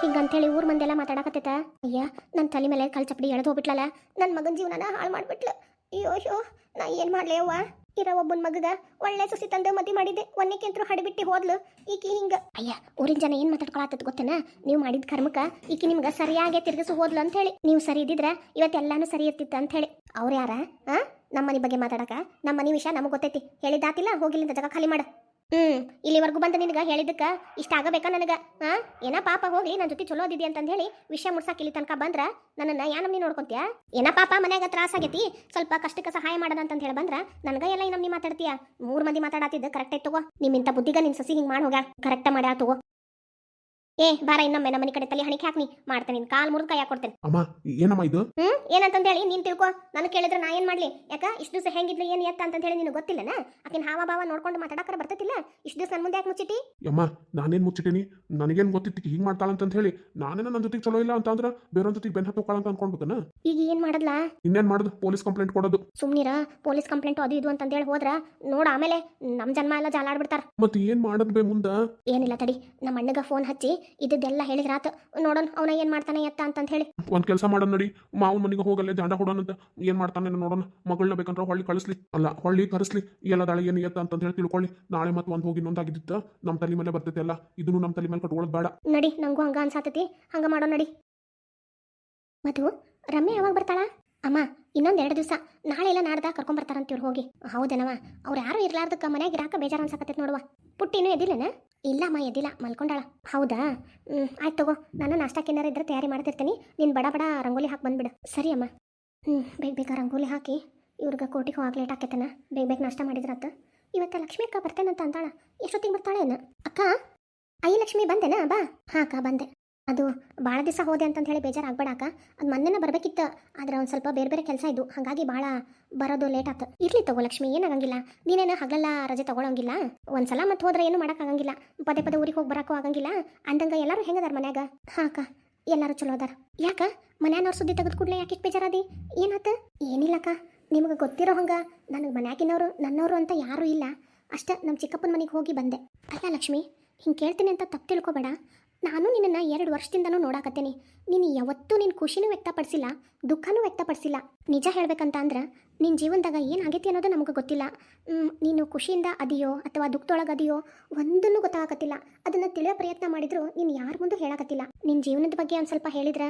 ಹಿಂಗಂತೇಳಿ ಊರ್ ಮಂದೆಲ್ಲ ಮಾತಾಡಕತ್ತೈತ? ಅಯ್ಯ ನನ್ನ ತಲೆ ಮೇಲೆ ಕಲ್ ಚಪ್ಪಡಿ ಎಳೆದು ಹೋಗ್ಬಿಟ್ಲಲ್ಲ ನನ್ನ ಮಗನ ಜೀವನನ ಹಾಳು ಮಾಡ್ಬಿಟ್ಲು. ಅಯ್ಯೋ ಅಯ್ಯೋ, ನಾ ಏನ್ ಮಾಡ್ಲಿ ಅವ್ವ? ಇರೋ ಒಬ್ಬನ ಮಗಗ ಒಳ್ಳೆ ಸೊಸಿ ತಂದೆ ಮದಿ ಮಾಡಿದ್ದೆ. ಒಂದಕ್ಕೆಂತ್ರು ಹಡಿಬಿಟ್ಟಿ ಹೋದ್ಲು. ಈಕಿ ಹಿಂಗ. ಅಯ್ಯ, ಊರಿನ ಜನ ಏನ್ ಮಾತಾಡ್ಕೊಳತ್ತದ ಗೊತ್ತೇನ? ನೀವು ಮಾಡಿದ ಕರ್ಮಕ ಈಕಿ ನಿಮ್ಗ ಸರಿಯಾಗಿ ತಿರ್ಗಿಸು ಹೋದ್ಲು ಅಂತ ಹೇಳಿ ನೀವು ಸರಿ ಇದ್ದಿದ್ರ ಇವತ್ತೆಲ್ಲಾನು ಸರಿ ಇರ್ತಿತ್ತ ಅಂತ ಹೇಳಿ ಅವ್ರ ಯಾರ? ಆ? ನಮ್ಮ ಮನೆ ಬಗ್ಗೆ ಮಾತಾಡಕ? ನಮ್ಮ ಮನೆ ವಿಷಯ ನಮಗೆ ಗೊತ್ತೈತಿ. ಹೇಳಿದಾತಿಲ್ಲ ಹೋಗಿಲ್ಲಿಂದ ಜಾಗ ಖಾಲಿ ಮಾಡು. ಹ್ಮ್. ಇಲ್ಲಿವರೆಗೂ ಬಂದ ನಿನಗ ಹೇಳಿದ್ದಕ್ಕ ಇಷ್ಟ ಆಗಬೇಕಾ ನನಗ? ಹಾ ಏನ ಪಾಪ, ಹೋಗ್ಲಿ ನನ್ನ ಜೊತೆ ಚಲೋ ಅದಿದಿ ಅಂತಂದ ಹೇಳಿ ವಿಷಯ ಮುಡ್ಸಾಕ ಇಲ್ಲಿ ತನಕ ಬಂದ್ರ ನನ್ನನ್ನ ಯಾ ನಮ್ನಿ ನೋಡ್ಕೊಂತೀಯ? ಏನ ಪಾಪ, ಮನ್ಯಾಗ ತ್ರಾಸ ಆಗೈತಿ, ಸ್ವಲ್ಪ ಕಷ್ಟಕ್ಕೆ ಸಹಾಯ ಮಾಡದ ಅಂತ ಹೇಳಿ ಬಂದ್ರ ನನಗ ಎಲ್ಲ ಈ ಮಾತಾಡ್ತೀಯ? ಮೂರ್ ಮಂದಿ ಮಾತಾಡತ್ತಿದ್ದ ಕರೆಕ್ಟ್ ತಗೋ. ನಿಮ್ಮಿಂತ ಬುದ್ಧಿಗ ನಿನ್ ಸಸಿ ಹಿಂಗ್ ಮಾಡಿ ಹೋಗ್ಯಾ ಕರೆಕ್ಟ್ ಮಾಡ್ಯಾಳ ತಗೋ. ಏ ಬಾರ ಇನ್ನೊಮ್ಮೆ ನಮ್ಮ ಮನೆ ಕಡೆ ತಲೆ ಹಣಿಕೆ ಹಾಕ್ನಿ. ಮಾಡ್ತೇನೆ ನಿನ್ ಕಾಲ್ ಮುರಿದು ಕೈ ಕೊಡ್ತೇನೆ. ಅಮ್ಮ ಏನಮ್ಮ ಇದು? ಹ್ಮ್ ಏನಂತಂದ ಹೇಳಿ ನೀನ್ ತಿಳ್ಕೊ. ನನ್ ಕೇಳಿದ್ರೆ ನಾ ಏನ್ ಮಾಡ್ಲಿ? ಯಾಕ ಇಷ್ಟು ದಿವಸ ಹೆಂಗಿದ್ಲು ಏನ್ ಎತ್ತ ಅಂತ ಹೇಳಿ ನಿನಗೆ ಗೊತ್ತಿಲ್ಲನ? ಆಕಿನ ಹಾವ ಭಾವ ನೋಡ್ಕೊಂಡು ಮಾತಾಡಕರ ಬರ್ತತಿಲ್ಲ? ಇಷ್ಟು ದಿವಸ ನನ್ ಮುಂದೆ ಯಾಕೆ ಮುಚ್ಚಿಟ್ಟಿ? ಅಮ್ಮ ನಾನೇನ್ ಮುಚ್ಚಿಟ್ಟಿನಿ? ನನಗೇನ್ ಗೊತ್ತಿತ್ತು ಹಿಂಗ್ ಮಾಡ್ತಾಳಂತ ಹೇಳಿ. ನಾನೇನ ನನ್ನ ಜೊತೆಗೆ ಚಲೋ ಇಲ್ಲ ಅಂತ ಅಂದ್ರೆ ಬೇರೆ ಜೊತೆಗೆ ಬೆನ್ನ ಹತ್ತೋಕಾಳ ಅಂತ ಅನ್ಕೊಂಡ್ಬೇಕನ ಈಗ ಏನ್ ಮಾಡದ್ಲಾ? ಇನ್ನೇನ್ ಮಾಡುದು? ಪೊಲೀಸ್ ಕಂಪ್ಲೇಂಟ್ ಕೊಡೋದು. ಸುಮ್ನಿರ ಪೊಲೀಸ್ ಕಂಪ್ಲೇಂಟ್ ಅದು ಇದು ಅಂತಂದೇಳಿ ಹೋದ್ರ ನೋಡ ಆಮೇಲೆ ನಮ್ ಜನ್ಮ ಎಲ್ಲ ಜಾಲಾಡ್ಬಿಡ್ತಾರ. ಮತ್ತೆ ಏನ್ ಮಾಡೋದು ಬೇ ಮುಂದ? ಏನಿಲ್ಲ ತಡಿ ನಮ್ಮ ಅಣ್ಣಗ ಫೋನ್ ಹಚ್ಚಿ ಇದ್ದೆಲ್ಲ ಹೇಳಿದ್ರಾತ ನೋಡೋಣ ಅವನ ಏನ್ ಮಾಡ್ತಾನೆ ಎತ್ತ ಅಂತಂತ ಹೇಳಿ. ಒಂದ್ ಕೆಲಸ ಮಾಡೋಣ ನೋಡಿ ಮಾವನ ಮನೆಗೆ ಹೋಗಲ್ಲ ಜಾಂಡ ಹೊಡೋಣಂತ ಏನು ಮಾಡ್ತಾನೆ ನೋಡೋಣ. ಮಗಳನ್ನ ಬೇಕಂದ್ರೆ ಹೊಳ್ಳಿ ಕಳಿಸ್ಲಿ. ಅಲ್ಲ ಹೊಳ್ಳಿ ಕರೆಸ್ಲಿ. ಎಲ್ಲ ದಾಳಿ ಏನು ಎತ್ತ ಅಂತ ಹೇಳಿ ತಿಳ್ಕೊಳ್ಳಿ. ನಾಳೆ ಮತ್ತೆ ಒಂದ್ ಹೋಗಿ ಇನ್ನೊಂದಾಗಿದ್ದಿತ್ತ ನಮ್ಮ ತಲೆ ಮೇಲೆ ಬರ್ತೈತೆ ಅಲ್ಲ ಇದನ್ನು ನಮ್ಮ ತಲೆ ಮೇಲೆ ಕಟ್ಕೊಳ್ಳೋದು ಬೇಡ. ನಡಿ ನಂಗೂ ಹಂಗ ಅನ್ಸಾತತಿ. ಹಂಗ ಮಾಡೋ ನಡಿ. ಮಧು ರಮ್ಯ ಯಾವಾಗ ಬರ್ತಾಳ? ಅಮ್ಮ, ಇನ್ನೊಂದು ಎರಡು ದಿವಸ. ನಾಳೆ ಎಲ್ಲ ನಾಡ್ದ ಕರ್ಕೊಂಡ್ ಬರ್ತಾರಂತ ಇವ್ರು ಹೋಗಿ ಹೌದೇನವ ಅವ್ರು ಯಾರು ಇರ್ಲಾರ್ದಕ್ಕ ಮನೆಗೆ ಇರಾಕ ಬೇಜಾರ ಅನ್ಸಕತ್ತೈತಿ ನೋಡುವ. ಪುಟ್ಟಿ ಇನ್ನೂ ಇಲ್ಲ ಅಮ್ಮ ಎದ್ದಿಲ್ಲ ಮಲ್ಕೊಂಡಾಳ. ಹೌದಾ? ಆಯ್ತು ತಗೋ. ನಾನು ನಾಷ್ಟಕ್ಕೇನಾರು ಇದ್ರೆ ತಯಾರಿ ಮಾಡ್ತಿರ್ತೀನಿ. ನೀನು ಬಡ ಬಡ ರಂಗೋಲಿ ಹಾಕಿ ಬಂದ್ಬಿಡು. ಸರಿ ಅಮ್ಮ. ಹ್ಞೂ ಬೇಗ ಬೇಗ ರಂಗೋಲಿ ಹಾಕಿ, ಇವ್ರಿಗೆ ಕೋಟಿಗೆ ಹೋಗಿ ಲೇಟ್ ಆಕೈತನ. ಬೇಗ ಬೇಗ ನಾಷ್ಟ ಮಾಡಿದ್ರತ್ತ ಇವತ್ತ ಲಕ್ಷ್ಮಿ ಅಕ್ಕ ಬರ್ತೇನಂತ ಅಂತಾಳ ಎಷ್ಟೊತ್ತಿಗೆ ಬರ್ತಾಳೇನು? ಅಕ್ಕ? ಅಯ್ಯ ಲಕ್ಷ್ಮಿ ಬಂದೆನಾ? ಬಾ. ಹಾಂ, ಅಕ್ಕ, ಬಂದೆ. ಅದು ಭಾಳ ದಿವಸ ಹೋದೆ ಅಂತಂತ ಹೇಳಿ ಬೇಜಾರಾಗ್ಬೇಡ ಅಕ್ಕ ಅದು ಮೊನ್ನೆನ ಬರಬೇಕಿತ್ತು. ಆದ್ರೆ ಒಂದು ಸ್ವಲ್ಪ ಬೇರೆ ಬೇರೆ ಕೆಲಸ ಇದ್ದು ಹಾಗಾಗಿ ಭಾಳ ಬರೋದು ಲೇಟ್ ಆತು. ಇರ್ಲಿ ತಗೋ ಲಕ್ಷ್ಮಿ ಏನಾಗಂಗಿಲ್ಲ ನೀನೇನು ಹಗಲೆಲ್ಲ ರಜೆ ತಗೊಳಂಗಿಲ್ಲ? ಒಂದ್ಸಲ ಮತ್ತೆ ಹೋದ್ರೆ ಏನು ಮಾಡೋಕ್ಕಾಗಂಗಿಲ್ಲ ಪದೇ ಪದೇ ಊರಿಗೆ ಹೋಗಿ ಬರೋಕ್ಕೂ ಆಗಂಗಿಲ್ಲ. ಅಂದಂಗ ಎಲ್ಲರೂ ಹೆಂಗದಾರ ಮನ್ಯಾಗ? ಹಾಂ ಅಕ್ಕ, ಎಲ್ಲರೂ ಚಲೋ ಅದಾರ. ಯಾಕ? ಮನ್ಯಾನವ್ರ ಸುದ್ದಿ ತೆಗೆದು ಕೂಡಲೇ ಯಾಕೆ ಬೇಜಾರದಿ? ಏನಾತ? ಏನಿಲ್ಲಕ್ಕ ನಿಮಗೆ ಗೊತ್ತಿರೋ ಹಂಗ ನನಗೆ ಮನ್ಯಾಗಿನವರು, ನನ್ನವರು ಅಂತ ಯಾರೂ ಇಲ್ಲ. ಅಷ್ಟೇ ನಮ್ಮ ಚಿಕ್ಕಪ್ಪನ ಮನೆಗೆ ಹೋಗಿ ಬಂದೆ. ಅಲ್ಲ ಲಕ್ಷ್ಮಿ, ಹಿಂಗೆ ಕೇಳ್ತೀನಿ ಅಂತ ತಪ್ಪು ತಿಳ್ಕೊಬೇಡ. ನಾನು ನಿನ್ನನ್ನು ಎರಡು ವರ್ಷದಿಂದನೂ ನೋಡಾಕತ್ತೇನೆ. ನೀನು ಯಾವತ್ತೂ ನಿನ್ನ ಖುಷಿನೂ ವ್ಯಕ್ತಪಡಿಸಿಲ್ಲ, ದುಃಖನೂ ವ್ಯಕ್ತಪಡಿಸಿಲ್ಲ. ನಿಜ ಹೇಳಬೇಕಂತ ಅಂದ್ರೆ ನಿನ್ನ ಜೀವನದಾಗ ಏನಾಗೈತಿ ಅನ್ನೋದು ನಮಗೆ ಗೊತ್ತಿಲ್ಲ. ನೀನು ಖುಷಿಯಿಂದ ಅದೆಯೋ ಅಥವಾ ದುಃಖದೊಳಗೆ ಅದೆಯೋ ಒಂದನ್ನು ಗೊತ್ತಾಗತ್ತಿಲ್ಲ ಅದನ್ನು ತಿಳಿಯೋ ಪ್ರಯತ್ನ ಮಾಡಿದ್ರು ನೀನು ಯಾರ ಮುಂದೂ ಹೇಳಕತ್ತಿಲ್ಲ. ನಿನ್ನ ಜೀವನದ ಬಗ್ಗೆ ಒಂದು ಸ್ವಲ್ಪ ಹೇಳಿದ್ರೆ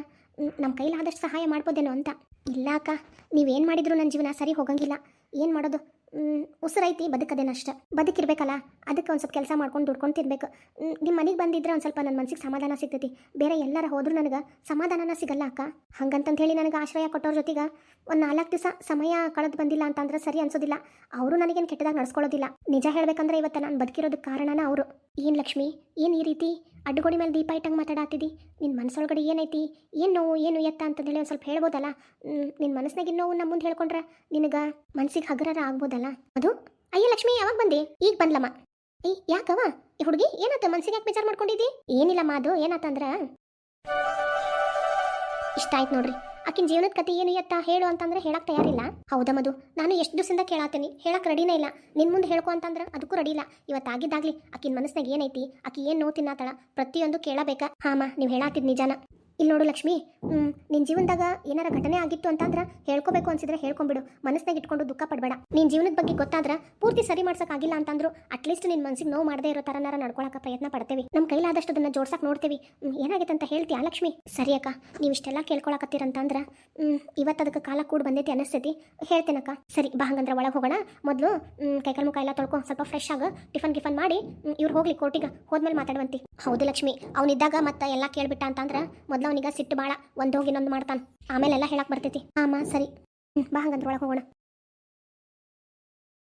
ನಮ್ಮ ಕೈಲಾದಷ್ಟು ಸಹಾಯ ಮಾಡ್ಬೋದೇನೋ ಅಂತ. ಇಲ್ಲ ಅಕ್ಕ, ನೀವೇನು ಮಾಡಿದ್ರು ನನ್ನ ಜೀವನ ಸರಿ ಹೋಗಂಗಿಲ್ಲ. ಏನು ಮಾಡೋದು? ಉಸಿರೈತಿ ಬದುಕದೇನಷ್ಟ ಬದುಕಿರ್ಬೇಕಲ್ಲ, ಅದಕ್ಕೆ ಒಂದು ಸ್ವಲ್ಪ ಕೆಲಸ ಮಾಡ್ಕೊಂಡು ದುಡ್ಕೊಂಡು ತಿನ್ಬೇಕು ನಿಮ್ಮ ಮನೆಗೆ ಬಂದಿದ್ರೆ ಒಂದು ಸ್ವಲ್ಪ ನನ್ನ ಮನಸ್ಸಿಗೆ ಸಮಾಧಾನ ಸಿಗ್ತೈತಿ. ಬೇರೆ ಎಲ್ಲರ ಹೋದರೂ ನನಗೆ ಸಮಾಧಾನನ ಸಿಗಲ್ಲ ಅಕ್ಕ. ಹಂಗಂತಂತ ಹೇಳಿ ನನಗೆ ಆಶ್ರಯ ಕೊಟ್ಟವ್ರ ಜೊತೆಗೆ ಒಂದು ನಾಲ್ಕು ದಿವಸ ಸಮಯ ಕಳೆದು ಬಂದಿಲ್ಲ ಅಂತಂದ್ರೆ ಸರಿ ಅನ್ಸೋದಿಲ್ಲ. ಅವರು ನನಗೇನು ಕೆಟ್ಟದಾಗ ನಡ್ಸ್ಕೊಳ್ಳೋದಿಲ್ಲ. ನಿಜ ಹೇಳ್ಬೇಕಂದ್ರೆ ಇವತ್ತು ನಾನು ಬದುಕಿರೋದಕ್ಕೆ ಕಾರಣನ ಅವರು. ಏನು ಲಕ್ಷ್ಮಿ? ಏನು ಈ ರೀತಿ? ಅಡ್ಡುಗೋಡಿ ಮೇಲೆ ದೀಪ ಇಟ್ಟಂಗೆ ಮಾತಾಡತ್ತಿದ್ದಿ ನಿನ್ನ ಮನಸ್ಸೊಳಗಡೆ ಏನೈತಿ? ಏನು ನೋವು? ಏನು ಎತ್ತ ಅಂತಂದೇಳಿ ಒಂದು ಸ್ವಲ್ಪ ಹೇಳ್ಬೋದಲ್ಲ? ನಿನ್ನ ಮನಸ್ಸಿನಾಗಿನ ನೋವು ನಮ್ಮ ಮುಂದೆ ಹೇಳ್ಕೊಂಡ್ರೆ ನಿನಗೆ ಮನಸ್ಸಿಗೆ ಹಗರಾರ ಆಗ್ಬೋದಲ್ಲ? ಅದು? ಅಯ್ಯ ಲಕ್ಷ್ಮಿ, ಯಾವಾಗ ಬಂದೆ? ಈಗ ಬಂದ್ಲಮ್ಮ. ಏ ಯಾಕವ ಈ ಹುಡುಗಿ ಏನಾತ ಮನ್ಸಿಗೆ ಯಾಕೆ ಬೇಜಾರು ಮಾಡ್ಕೊಂಡಿದ್ದಿ ಏನಿಲ್ಲಮ್ಮ ಅದು, ಏನಾತಂದ್ರ? ಇಷ್ಟ ಆಯ್ತು ನೋಡ್ರಿ. ಆಕಿನ ಜೀವನದ ಕತೆ ಏನು ಎತ್ತ ಹೇಳು ಅಂತಂದ್ರೆ ಹೇಳಕ್ ತಯಾರಿಲ್ಲ. ಹೌದಾ ಮದು ನಾನು ಎಷ್ಟು ದಿವಸದಿಂದ ಕೇಳಾತೀನಿ. ಹೇಳಕ್ ರೆಡಿನೇ ಇಲ್ಲ. ನಿನ್ ಮುಂದೆ ಹೇಳ್ಕೊ ಅಂತಂದ್ರೆ ಅದಕ್ಕೂ ರೆಡಿ ಇಲ್ಲ. ಇವತ್ತು ಆಗಿದ್ದಾಗ್ಲಿ ಆಕಿನ ಮನಸ್ಸಿನಾಗ ಏನೈತಿ? ಆಕಿ ಏನು ನೋವು ತಿನ್ನತಾಳ? ಪ್ರತಿಯೊಂದು ಕೇಳಬೇಕಾ. ಹಾಮ ನೀವು ಹೇಳಾತಿದ್ ನಿಜಾನ. ಇಲ್ಲಿ ನೋಡು ಲಕ್ಷ್ಮಿ, ಹ್ಮ್, ನಿನ್ ಜೀವನದಾಗ ಏನಾರ ಘಟನೆ ಆಗಿತ್ತು ಅಂತಂದ್ರ ಹೇಳ್ಕೋಬೇಕು ಅನ್ಸಿದ್ರೆ ಹೇಳ್ಕೊಂಬಿಡು ಮನಸ್ನಾಗ ಇಟ್ಕೊಂಡು ದುಃಖ ಪಡಬೇಡ. ನಿನ್ ಜೀವನದ ಬಗ್ಗೆ ಗೊತ್ತಾದ್ರ ಪೂರ್ತಿ ಸರಿ ಮಾಡ್ಸಕ್ ಆಗಿಲ್ಲ ಅಂತಂದ್ರು ಅಟ್ಲೀಸ್ಟ್ ನಿನ್ನ ಮನ್ಸಿಗೆ ನೋವು ಮಾಡದೇ ಇರೋ ಥರನಾರ ನಡ್ಕೊಳಕ್ಕೆ ಪ್ರಯತ್ನ ಪಡ್ತೇವೆ. ನಮ್ಮ ಕೈಲಾದಷ್ಟು ಅದನ್ನ ಜೋಡ್ಸಕ್ ನೋಡ್ತೇವಿ. ಏನಾಗೈತೆ ಅಂತ ಹೇಳ್ತೀಯಾ ಲಕ್ಷ್ಮಿ? ಸರಿ ಅಕ್ಕ ನೀವು ಇಷ್ಟೆಲ್ಲ ಕೇಳ್ಕೊಳಕತ್ತೀರಂತಂದ್ರ ಇವತ್ತು ಅದಕ್ಕೆ ಕಾಲ ಕೂಡ ಬಂದೈತಿ ಅನಿಸ್ತೈತಿ. ಹೇಳ್ತೇನಕ್ಕ ಸರಿ, ಬಾ ಹಂಗಂದ್ರೆ ಒಳಗೆ ಹೋಗೋಣ. ಮೊದಲು ಕೈಕಾಲು ಮುಖ ಎಲ್ಲ ತೊಳ್ಕೊ, ಸ್ವಲ್ಪ ಫ್ರೆಶ್ ಆಗ ಟಿಫನ್ ಗಿಫನ್ ಮಾಡಿ ಇವ್ರು ಹೋಗ್ಲಿ ಕೋರ್ಟಿಗೆ ಹೋದ್ಮೇಲೆ ಮಾತಾಡುವಂತಿ. ಹೌದು ಲಕ್ಷ್ಮಿ, ಅವನಿದ್ದಾಗ ಮತ್ತೆ ಎಲ್ಲ ಕೇಳ್ಬಿಟ್ಟ ಅಂತಂದ್ರ, ಮೊದ್ಲು ಅವನಿಗೆ ಸಿಟ್ಟು ಬಾಳ ಒಂದು ಹೋಗಿ ಇನ್ನೊಂದು ಮಾಡ್ತಾನೆ. ಆಮೇಲೆ ಎಲ್ಲ ಹೇಳಕ್ ಬರ್ತೈತಿ. ಆಮ ಸರಿ. ಹ್ಮ್, ಬಾ ಹಂಗಂದ್ರೆ ಒಳಗೆ ಹೋಗೋಣ.